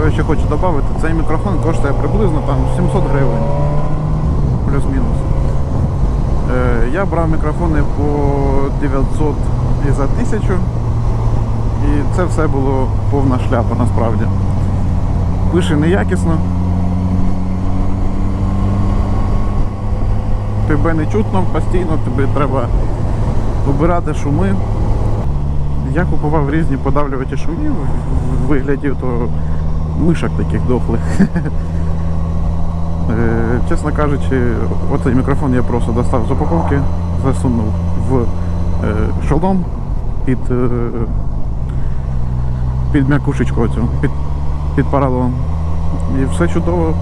що я ще хочу додати, цей мікрофон коштує приблизно там 700 гривень. Плюс-мінус. Е, я брав мікрофони по 900 і за 1000. І це все було повна шляпа насправді. Пише неякісно. Тебе не чутно постійно, тобі треба обирати шуми. Я купував різні подавлювачі шумів в вигляді то мишок таких дохлих. Е, Чесно кажучи, оцей мікрофон я просто достав з упаковки, засунув в е, шолом під, е, під м'якушечку оцю, під, під паралон. І все чудово.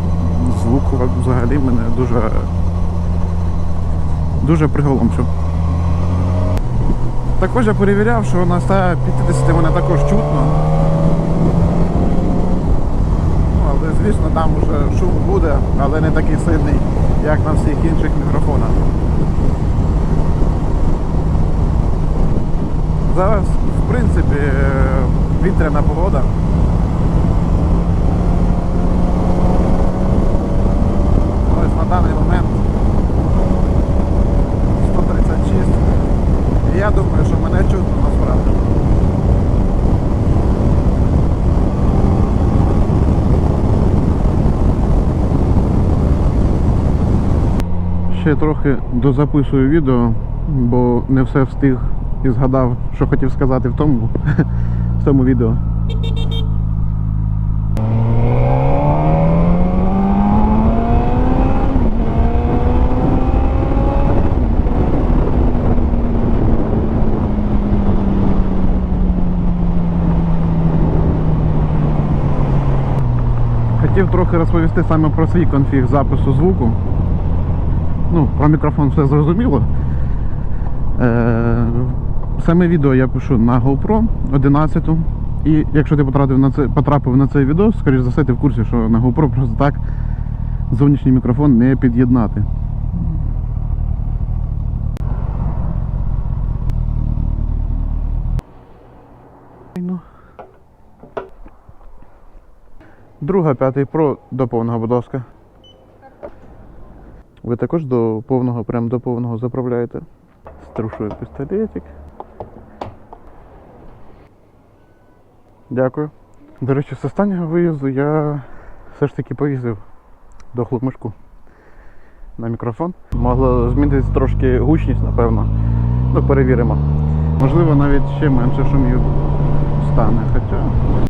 Звук взагалі мене дуже, дуже приголомшив. Також я перевіряв, що на 150 мене також чутно. Ну, але звісно там вже шум буде, але не такий сильний, як на всіх інших мікрофонах. Зараз, в принципі, е, вітряна погода. Ось на даний момент 136. Я думаю, що мене чутно насправді. Ще трохи дозаписую відео, бо не все встиг і згадав, що хотів сказати в тому, в тому відео. Хотів трохи розповісти саме про свій конфіг запису звуку. Ну, про мікрофон все зрозуміло. Е, саме відео я пишу на GoPro 11. І якщо ти потрапив на це, потрапив на цей відео, скоріш за все, ти в курсі, що на GoPro просто так зовнішній мікрофон не під'єднати. Ну. Друга п'ятий Pro до повного, будь ласка. Ви також до повного, прям до повного заправляєте. Струшую пістолетик. Дякую. До речі, з останнього виїзду я все ж таки повісив дохлу мишку на мікрофон. Могло змінитися трошки гучність, напевно. Ну, перевіримо. Можливо, навіть ще менше шумів стане. Хоча